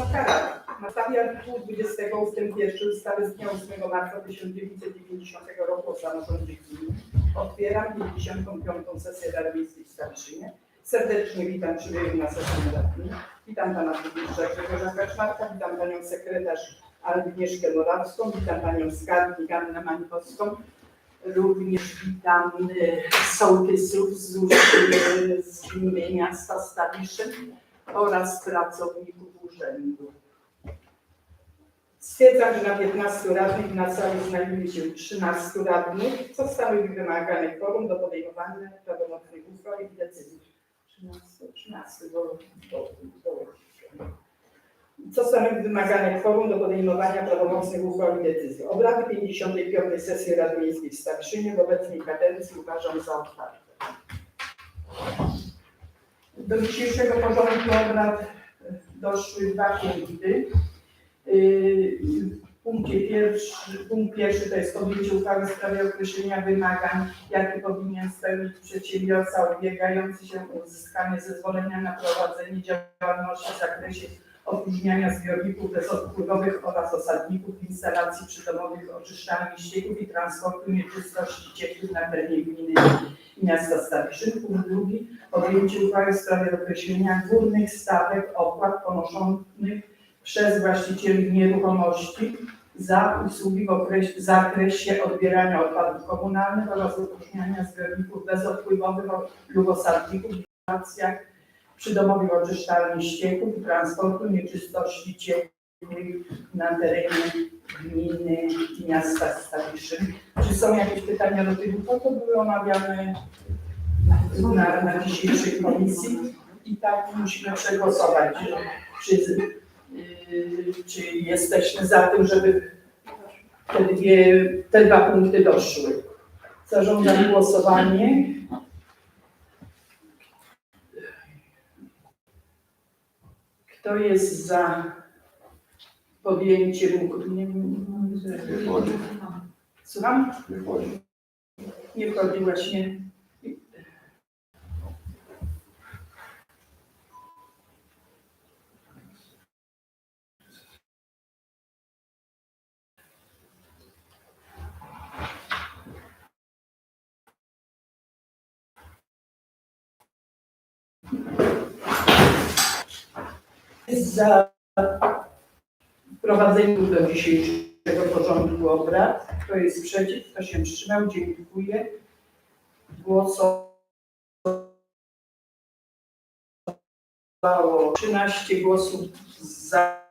Wysoka Rada, na podstawie artykułu 20 ust. 1 ustawy z dnia 8 marca 1990 roku o samorządzie gminy otwieram 55. sesję Rady w Starszynie. Serdecznie witam przybyłych na sesję radnych. Witam pana burmistrza Grzegorza Kaczmarka, witam panią sekretarz Agnieszkę Morawską, witam panią skarbnik Annę Mańkowską. Również witam y, sołtysów z, y, z gminy miasta Stawiszyn oraz pracowników urzędu. Stwierdzam, że na 15 radnych na sali znajduje się 13 radnych, co stanowi wymagane kworum do podejmowania prawomocnych uchwał i decyzji. 13, 13 do, do, do, co stanowi wymagane kworum do podejmowania prawomocnych uchwał i decyzji. Obrady 55. sesji Rady Miejskiej w Stawiszynie w obecnej kadencji uważam za otwarte. Do dzisiejszego porządku obrad doszły dwa punkty. W punkcie pierwszy, punkt pierwszy to jest podjęcie uchwały w sprawie określenia wymagań, jakie powinien spełnić przedsiębiorca ubiegający się o uzyskanie zezwolenia na prowadzenie działalności w zakresie opróżniania zbiorników bezodpływowych oraz osadników instalacji przydomowych oczyszczalni ścieków i transportu nieczystości ciekłych na terenie gminy miasta Stawiszyn. Punkt drugi podjęcie uchwały w sprawie określenia górnych stawek opłat ponoszonych przez właścicieli nieruchomości za usługi w zakresie odbierania odpadów komunalnych oraz opróżniania zbiorników bezodpływowych lub osadników w instalacjach przydomowych oczyszczalni ścieków i transportu nieczystości ciekłych na terenie gminy miasta Stawiszyn. Czy są jakieś pytania do tych uchwał? To były omawiane na, na dzisiejszej komisji i tak musimy przegłosować. Czy, yy, czy jesteśmy za tym, żeby te, dwie, te dwa punkty doszły? Zarządzam głosowanie. Kto jest za podjęciem... Nie, Nie wchodzi, Słucham? nie wchodzi. Nie wchodzi właśnie. Jest za wprowadzeniem do dzisiejszego porządku obrad. Kto jest przeciw, kto się wstrzymał, dziękuję. Głosowało 13 głosów za,